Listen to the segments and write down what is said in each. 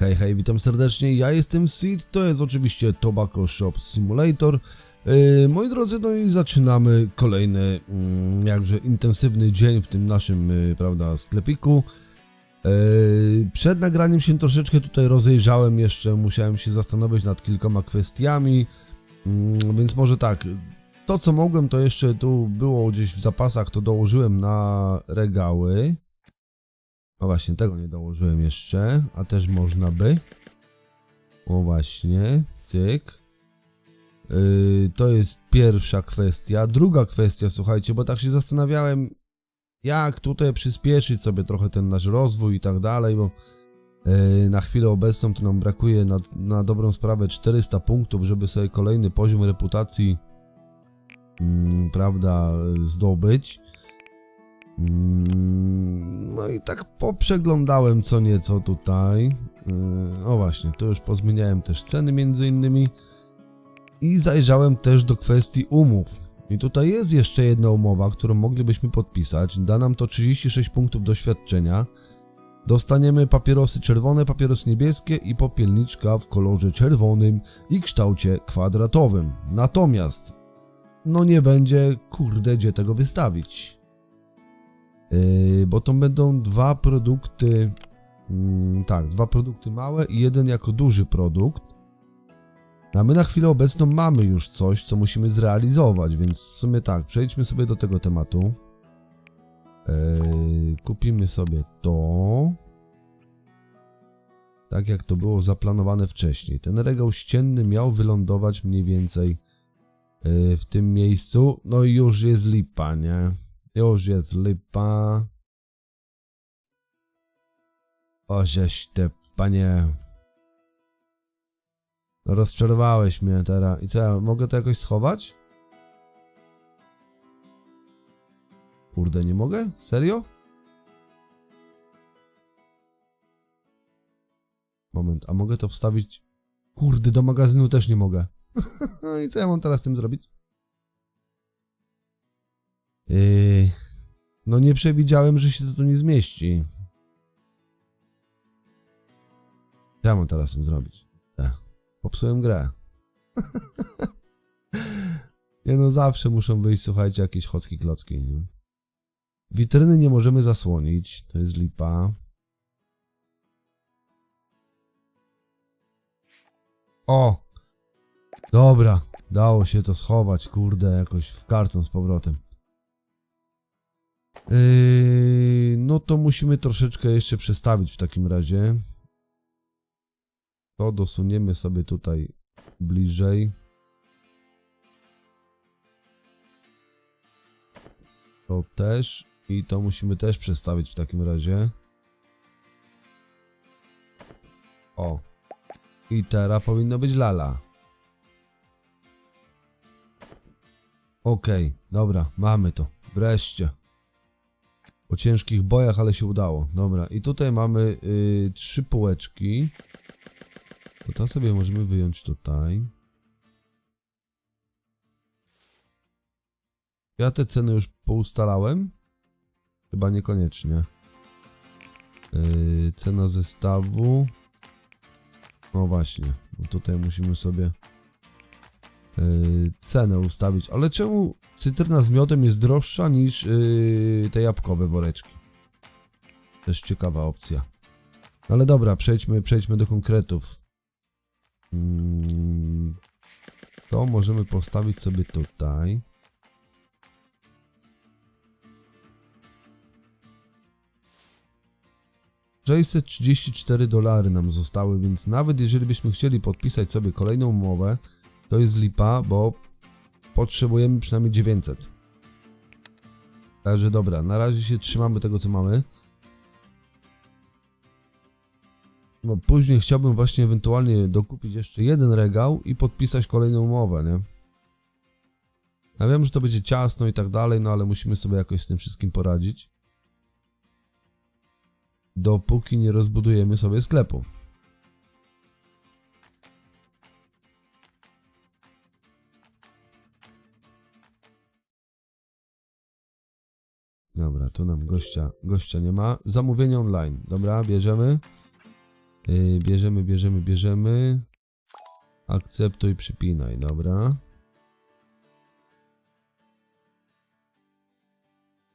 Hej, hej, witam serdecznie, ja jestem Sid, to jest oczywiście Tobacco Shop Simulator. Yy, moi drodzy, no i zaczynamy kolejny, mm, jakże intensywny dzień w tym naszym, yy, prawda, sklepiku. Yy, przed nagraniem się troszeczkę tutaj rozejrzałem jeszcze, musiałem się zastanowić nad kilkoma kwestiami, mm, więc może tak, to co mogłem to jeszcze tu było gdzieś w zapasach, to dołożyłem na regały. No właśnie, tego nie dołożyłem jeszcze, a też można by. O właśnie, cyk. Yy, to jest pierwsza kwestia. Druga kwestia, słuchajcie, bo tak się zastanawiałem, jak tutaj przyspieszyć sobie trochę ten nasz rozwój i tak dalej, bo yy, na chwilę obecną to nam brakuje na, na dobrą sprawę 400 punktów, żeby sobie kolejny poziom reputacji, mm, prawda, zdobyć. Mm, No i tak poprzeglądałem co nieco tutaj. Yy, O właśnie, to już pozmieniałem też ceny między innymi. I zajrzałem też do kwestii umów. I tutaj jest jeszcze jedna umowa, którą moglibyśmy podpisać. Da nam to 36 punktów doświadczenia. Dostaniemy papierosy czerwone, papierosy niebieskie i popielniczka w kolorze czerwonym i kształcie kwadratowym. Natomiast, no nie będzie, kurde, gdzie tego wystawić. Yy, bo to będą dwa produkty, mm, tak, dwa produkty małe i jeden jako duży produkt. A my na chwilę obecną mamy już coś, co musimy zrealizować, więc w sumie tak, przejdźmy sobie do tego tematu. Yy, kupimy sobie to. Tak jak to było zaplanowane wcześniej. Ten regał ścienny miał wylądować mniej więcej yy, w tym miejscu. No i już jest lipa, nie? Już jest lipa. O, żeś te, panie. Rozczarowałeś mnie teraz. I co, mogę to jakoś schować? Kurde, nie mogę? Serio? Moment, a mogę to wstawić? Kurde, do magazynu też nie mogę. I co ja mam teraz z tym zrobić? Yy, no nie przewidziałem, że się to tu nie zmieści. Co ja mam teraz z tym zrobić? E, popsułem grę. nie no, zawsze muszą wyjść, słuchajcie, jakieś chocki klocki. Nie? Witryny nie możemy zasłonić, to jest lipa. O! Dobra, dało się to schować, kurde, jakoś w karton z powrotem. Yy, no to musimy troszeczkę jeszcze przestawić w takim razie. To dosuniemy sobie tutaj bliżej. To też. I to musimy też przestawić w takim razie. O. I teraz powinno być lala. Okej, dobra, mamy to. Wreszcie. Po ciężkich bojach, ale się udało. Dobra, i tutaj mamy y, trzy półeczki. To to sobie możemy wyjąć tutaj. Ja te ceny już poustalałem? Chyba niekoniecznie. Yy, cena zestawu. No właśnie, tutaj musimy sobie yy, cenę ustawić. Ale czemu cytryna z miodem jest droższa niż yy, te jabłkowe woreczki? Też ciekawa opcja. No ale dobra, przejdźmy, przejdźmy do konkretów. Mm, To możemy postawić sobie tutaj. $634 dolary nam zostały, więc nawet jeżeli byśmy chcieli podpisać sobie kolejną umowę, to jest lipa, bo potrzebujemy przynajmniej 900. Także dobra, na razie się trzymamy tego co mamy. No później chciałbym właśnie ewentualnie dokupić jeszcze jeden regał i podpisać kolejną umowę, nie? Ja wiem, że to będzie ciasno i tak dalej, no ale musimy sobie jakoś z tym wszystkim poradzić. Dopóki nie rozbudujemy sobie sklepu. Dobra, tu nam gościa, gościa nie ma. Zamówienie online. Dobra, bierzemy. Yy, bierzemy, bierzemy, bierzemy. Akceptuj, przypinaj, dobra.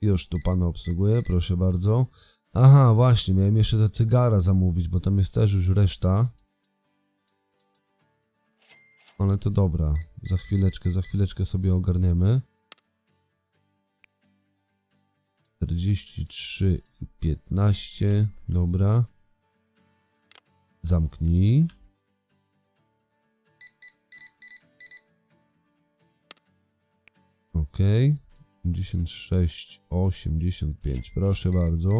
Już tu pana obsługuję, proszę bardzo. Aha, właśnie, miałem jeszcze te cygara zamówić, bo tam jest też już reszta. Ale to dobra, za chwileczkę, za chwileczkę sobie ogarniemy. 43 i 15, dobra. Zamknij. Ok. 56, 85, proszę bardzo.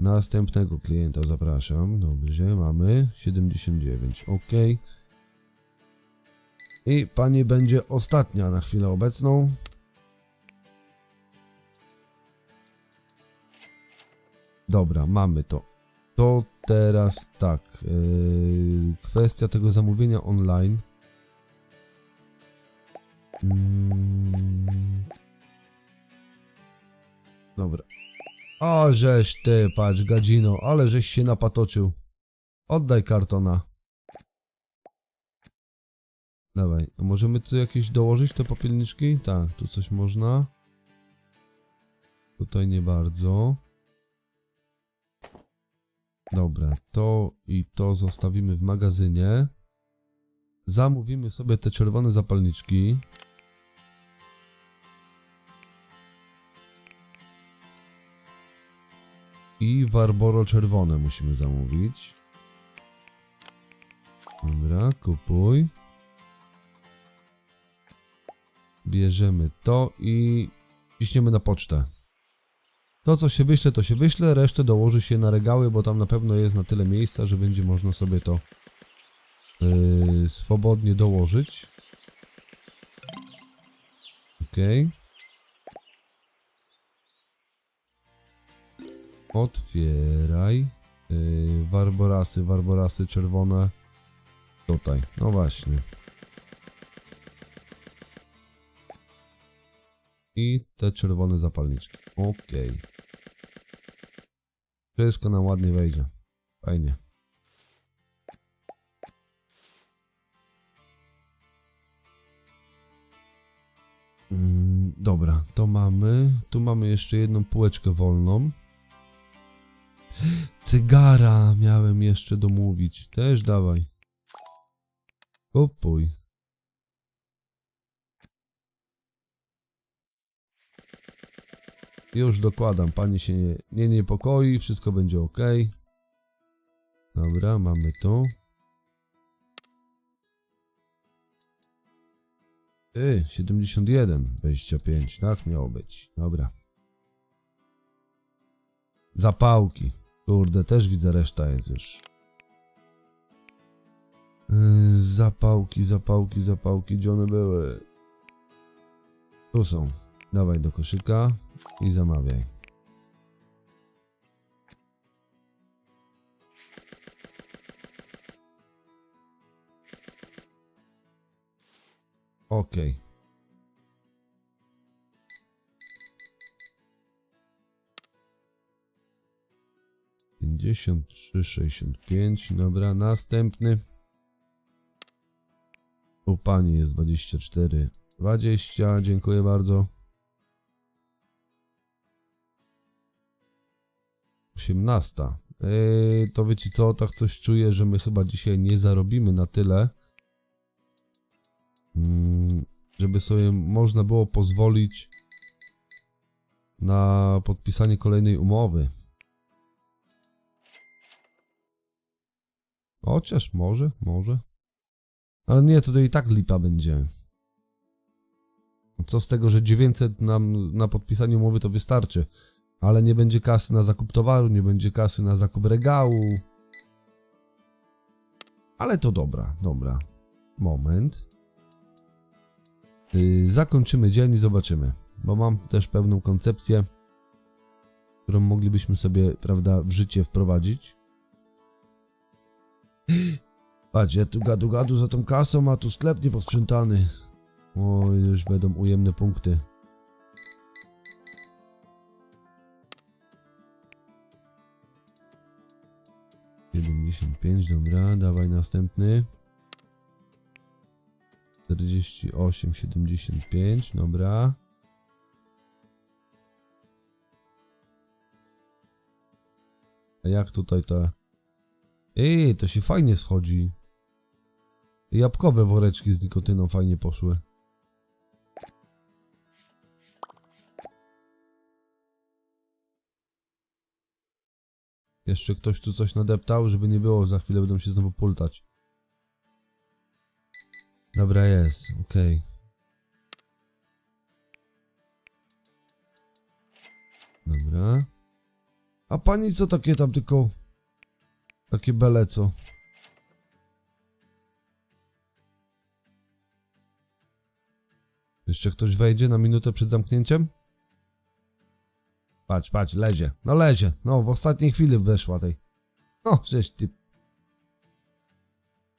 Następnego klienta zapraszam. Dobrze, mamy 79, ok. I pani będzie ostatnia na chwilę obecną. Dobra, mamy to. To teraz tak. Yy, kwestia tego zamówienia online. Mm. Dobra. O, żeś ty, patrz, gadzino, ale żeś się napatoczył. Oddaj kartona. Dawaj, możemy tu jakieś dołożyć te popielniczki? Tak, tu coś można. Tutaj nie bardzo. Dobra, to i to zostawimy w magazynie. Zamówimy sobie te czerwone zapalniczki. I Warboro czerwone musimy zamówić. Dobra, kupuj. Bierzemy to i ciśniemy na pocztę. To co się wyśle, to się wyśle, resztę dołoży się na regały, bo tam na pewno jest na tyle miejsca, że będzie można sobie to yy, swobodnie dołożyć. Ok. Otwieraj. Yy, warborasy, warborasy czerwone. Tutaj, no właśnie. I te czerwone zapalniczki. Ok. Wszystko nam ładnie wejdzie. Fajnie. Mm, dobra, to mamy. Tu mamy jeszcze jedną półeczkę wolną. Cygara miałem jeszcze domówić. Też dawaj. Kupuj. Już dokładam, pani się nie, nie niepokoi, wszystko będzie ok. Dobra, mamy to. Ty, 71, 25, tak miało być. Dobra. Zapałki. Kurde, też widzę, reszta jest już. Yy, zapałki, zapałki, zapałki, gdzie one były? Tu są. Dawaj do koszyka i zamawiaj. Ok. Pięćdziesiąt trzy, sześćdziesiąt pięć. Dobra, następny. U pani jest dwadzieścia cztery, dwadzieścia. Dziękuję bardzo. 18. Yy, to wiecie co, tak coś czuję, że my chyba dzisiaj nie zarobimy na tyle, mm, żeby sobie można było pozwolić na podpisanie kolejnej umowy. Chociaż może, może. Ale nie, to, to i tak lipa będzie. Co z tego, że 900 nam na podpisanie umowy to wystarczy ale nie będzie kasy na zakup towaru, nie będzie kasy na zakup regału. Ale to dobra, dobra. Moment. Yy, zakończymy dzień i zobaczymy, bo mam też pewną koncepcję, którą moglibyśmy sobie, prawda, w życie wprowadzić. Patrz, ja tu gadu gadu za tą kasą, a tu sklep nieposprzątany. Oj, już będą ujemne punkty. 75, dobra, dawaj następny. 48, 75, dobra. A jak tutaj te... Ej, to się fajnie schodzi. Jabłkowe woreczki z nikotyną fajnie poszły. Jeszcze ktoś tu coś nadeptał, żeby nie było, za chwilę będą się znowu pultać. Dobra, jest, okej. Dobra. A pani co takie tam tylko... Takie bele co? Jeszcze ktoś wejdzie na minutę przed zamknięciem? Patrz, patrz, lezie. No lezie. No, w ostatniej chwili weszła tej. O, żeś ty.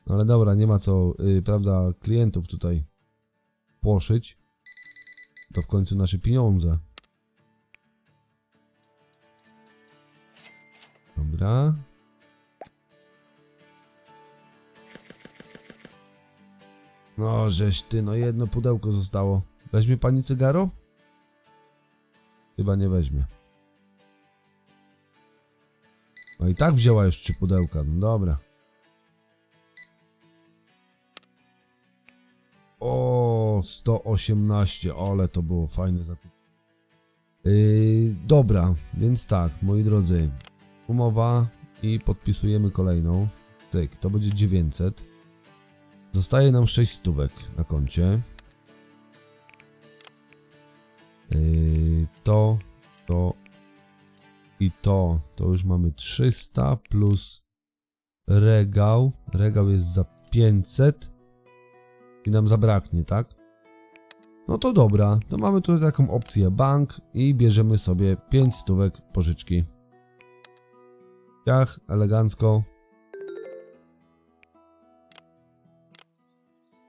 No ale dobra, nie ma co, yy, prawda, klientów tutaj płoszyć. To w końcu nasze pieniądze. Dobra. No, żeś ty, no jedno pudełko zostało. Weźmie pani cygaro? Chyba nie weźmie. No i tak wzięła już trzy pudełka, no dobra. O, 118, ale to było fajne zakup. Yy, dobra, więc tak, moi drodzy. Umowa i podpisujemy kolejną. Cyk, to będzie 900. Zostaje nam 6 stówek na koncie. Yy, to, to i to, to już mamy 300 plus regał. Regał jest za 500 i nam zabraknie, tak? No to dobra, to mamy tutaj taką opcję bank i bierzemy sobie 5 stówek pożyczki. Ciach, elegancko.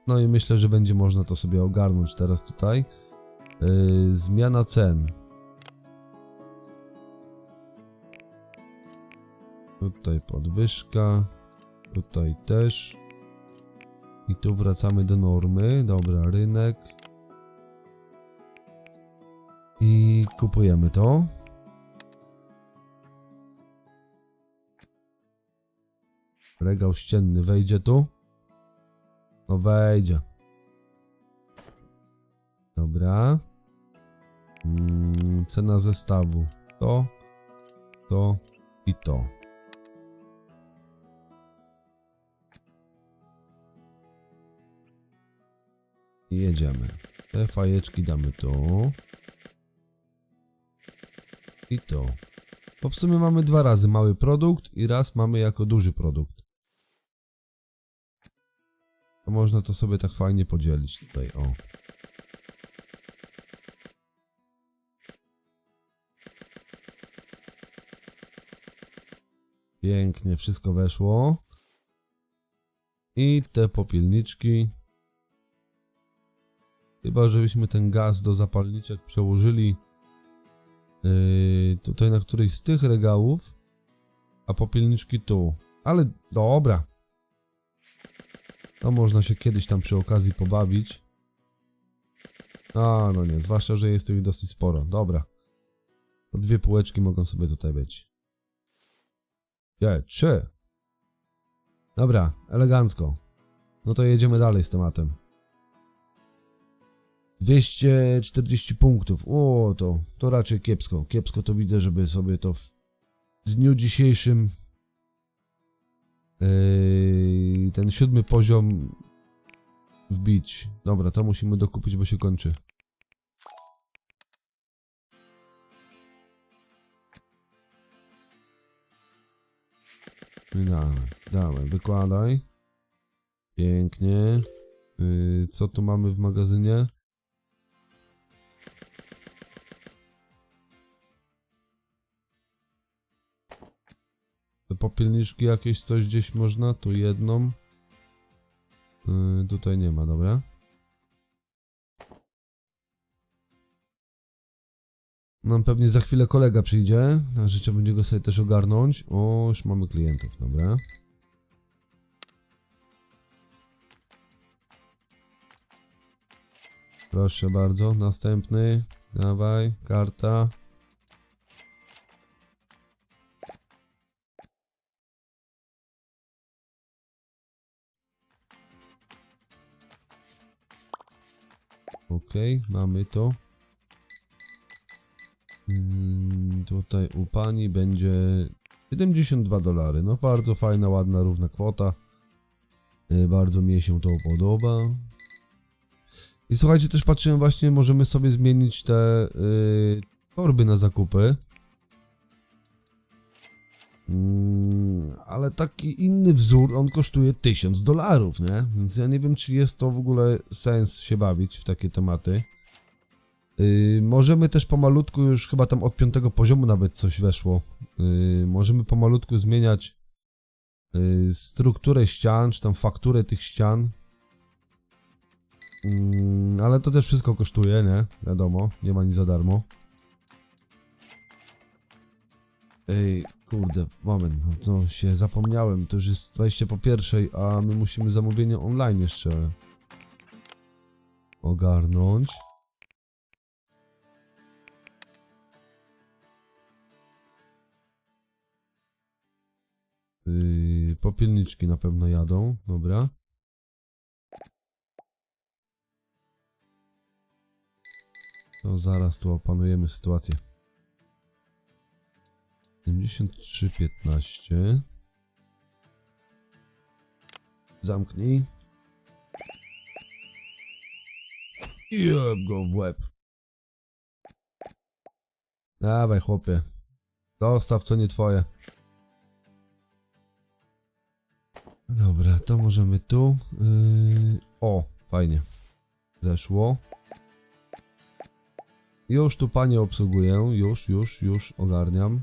No i myślę, że będzie można to sobie ogarnąć teraz tutaj. Yy, zmiana cen. Tutaj podwyżka. Tutaj też. I tu wracamy do normy. Dobra, rynek. I kupujemy to. Regał ścienny wejdzie tu. No wejdzie. Dobra. Mm, cena zestawu. To, to i to. I jedziemy. Te fajeczki damy tu. I to. Bo w sumie mamy dwa razy mały produkt i raz mamy jako duży produkt. To można to sobie tak fajnie podzielić tutaj, o. Pięknie, wszystko weszło. I te popielniczki. Chyba, żebyśmy ten gaz do zapalniczek przełożyli yy, tutaj na któryś z tych regałów, a popielniczki tu. Ale dobra. To można się kiedyś tam przy okazji pobawić. A, no nie, zwłaszcza, że jest ich dosyć sporo. Dobra. To dwie półeczki mogą sobie tutaj być. Nie, trzy. Dobra, elegancko. No to jedziemy dalej z tematem. 240 punktów. O, to, to raczej kiepsko. Kiepsko to widzę, żeby sobie to w dniu dzisiejszym yy, ten siódmy poziom wbić. Dobra, to musimy dokupić, bo się kończy. I Dawaj, dawaj, wykładaj. Pięknie. Yy, co tu mamy w magazynie? Popielniczki jakieś coś gdzieś można? Tu jedną. Yy, tutaj nie ma, dobra. Nam pewnie za chwilę kolega przyjdzie, a życzę będzie go sobie też ogarnąć. O, już mamy klientów, dobra. Proszę bardzo, następny. Dawaj, karta. Okej, mamy to. Mm, tutaj u pani będzie 72 dolary. No bardzo fajna, ładna, równa kwota. Y, Bardzo mi się to podoba. I słuchajcie, też patrzyłem właśnie, możemy sobie zmienić te y, torby na zakupy. Mm, ale taki inny wzór, on kosztuje 1000 dolarów, nie? Więc ja nie wiem, czy jest to w ogóle sens się bawić w takie tematy. Yy, możemy też pomalutku, już chyba tam od piątego poziomu nawet coś weszło. Yy, możemy pomalutku zmieniać yy, strukturę ścian, czy tam fakturę tych ścian. Yy, ale to też wszystko kosztuje, nie? Wiadomo, nie ma nic za darmo. Ej, kurde, moment, no się zapomniałem, to już jest 20 po pierwszej, a my musimy zamówienie online jeszcze ogarnąć. Yy, popielniczki na pewno jadą, dobra. To zaraz tu opanujemy sytuację. 73,15 Zamknij. Jeb go w łeb. Dawaj chłopie. Dostaw co nie twoje. Dobra, to możemy tu. Yy... O, fajnie. Zeszło. Już tu panie obsługuję. Już, już, już ogarniam.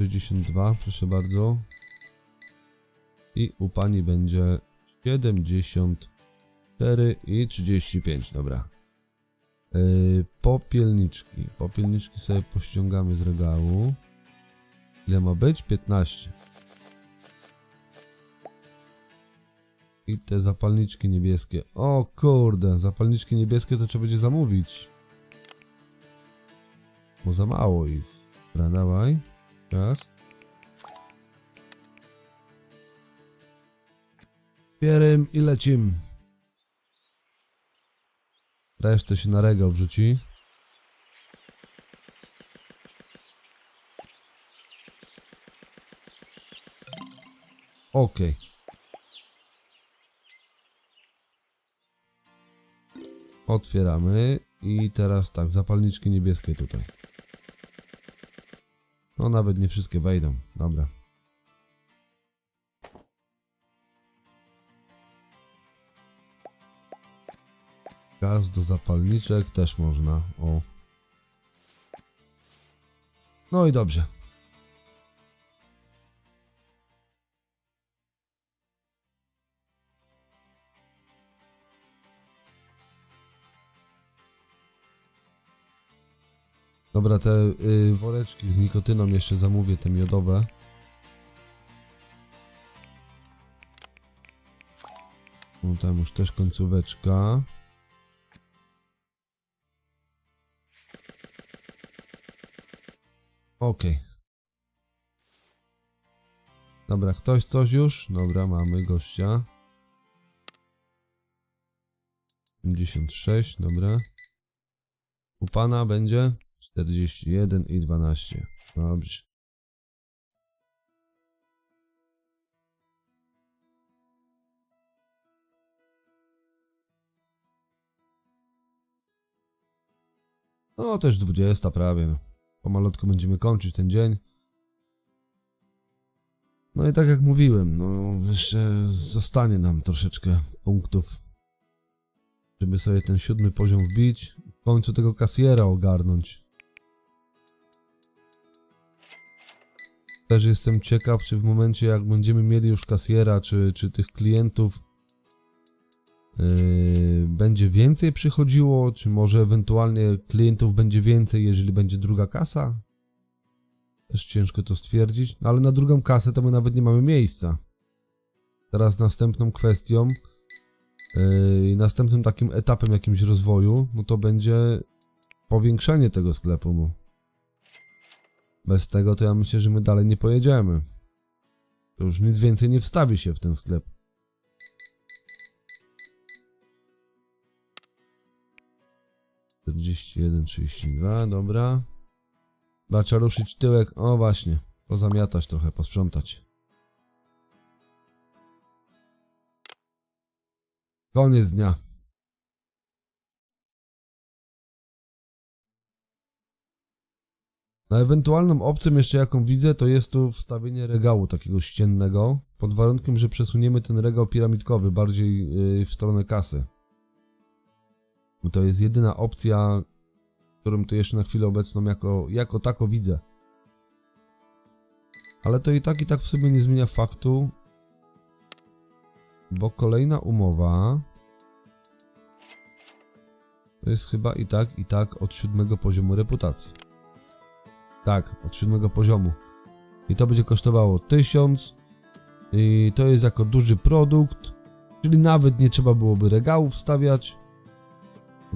62, proszę bardzo. I u pani będzie 74 i 35, dobra. Yy, popielniczki. Popielniczki sobie pościągamy z regału. Ile ma być? 15. I te zapalniczki niebieskie. O kurde, zapalniczki niebieskie to trzeba będzie zamówić. Bo za mało ich. Dobra, dawaj. Tak. Pierym i lecim. Resztę się na regał wrzuci. Okej. Otwieramy i teraz tak, zapalniczki niebieskie tutaj. No nawet nie wszystkie wejdą. Dobra. Gaz do zapalniczek też można. O. No i dobrze. Dobra, te y, woreczki z nikotyną jeszcze zamówię, te miodowe. No tam już też końcóweczka. Okej. Dobra, ktoś coś już? Dobra, mamy gościa. 56, dobra. U pana będzie 41 i 12. Dobrze. No, też 20 prawie. No. Pomalutku będziemy kończyć ten dzień. No i tak jak mówiłem, no jeszcze zostanie nam troszeczkę punktów, żeby sobie ten siódmy poziom wbić, w końcu tego kasjera ogarnąć. Też jestem ciekaw, czy w momencie jak będziemy mieli już kasjera, czy, czy tych klientów Yy, będzie więcej przychodziło, czy może ewentualnie klientów będzie więcej, jeżeli będzie druga kasa? Też ciężko to stwierdzić, no ale na drugą kasę to my nawet nie mamy miejsca. Teraz następną kwestią, yy, następnym takim etapem jakimś rozwoju, no to będzie powiększenie tego sklepu. Bez tego to ja myślę, że my dalej nie pojedziemy. To już nic więcej nie wstawi się w ten sklep. Czterdzieści jeden, trzydzieści dwa, dobra. Trzeba ruszyć tyłek. O właśnie, pozamiatać trochę, posprzątać. Koniec dnia. Na ewentualną opcją jeszcze jaką widzę, to jest tu wstawienie regału takiego ściennego, pod warunkiem, że przesuniemy ten regał piramidkowy bardziej yy, w stronę kasy. To jest jedyna opcja, którą tu jeszcze na chwilę obecną jako, jako tako widzę. Ale to i tak i tak w sobie nie zmienia faktu, bo kolejna umowa to jest chyba i tak i tak od siódmego poziomu reputacji. Tak, od siódmego poziomu. I to będzie kosztowało 1000. I to jest jako duży produkt. Czyli nawet nie trzeba byłoby regałów wstawiać.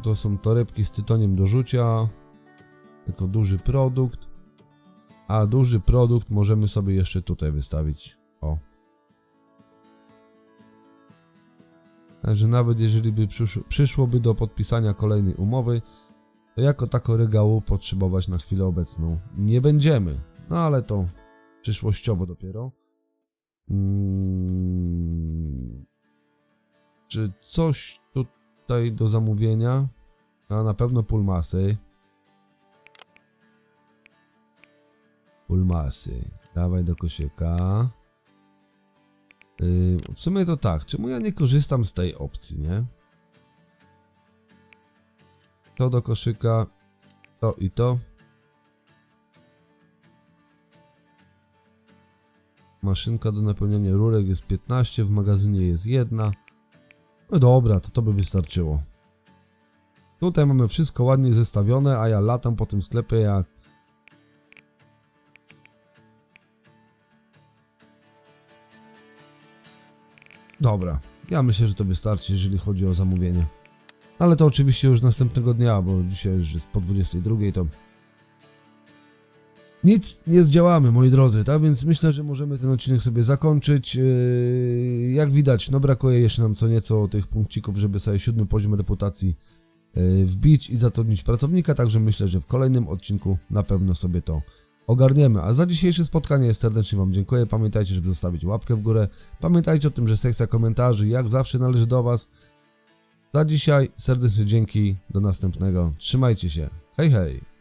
To są torebki z tytoniem do rzucia. Jako duży produkt. A duży produkt możemy sobie jeszcze tutaj wystawić. O. Także nawet jeżeli by przysz przyszłoby do podpisania kolejnej umowy, jako tako regału potrzebować na chwilę obecną nie będziemy. No ale to przyszłościowo dopiero. Mm. Czy coś tutaj do zamówienia? A na pewno pulmasy. Pulmasy. Dawaj do koszyka. Yy, w sumie to tak. Czemu ja nie korzystam z tej opcji, nie? To do koszyka. To i to. Maszynka do napełniania rurek jest 15, w magazynie jest jedna. No dobra, to to by wystarczyło. Tutaj mamy wszystko ładnie zestawione, a ja latam po tym sklepie jak... Dobra, ja myślę, że to wystarczy, jeżeli chodzi o zamówienie. Ale to oczywiście już następnego dnia, bo dzisiaj już jest po 22, to... Nic nie zdziałamy, moi drodzy, tak więc myślę, że możemy ten odcinek sobie zakończyć. Yy, Jak widać, no brakuje jeszcze nam co nieco tych punkcików, żeby sobie siódmy poziom reputacji yy, wbić i zatrudnić pracownika, także myślę, że w kolejnym odcinku na pewno sobie to ogarniemy. A za dzisiejsze spotkanie serdecznie Wam dziękuję. Pamiętajcie, żeby zostawić łapkę w górę. Pamiętajcie o tym, że sekcja komentarzy jak zawsze należy do Was. Za dzisiaj serdeczne dzięki, do następnego. Trzymajcie się. Hej, hej.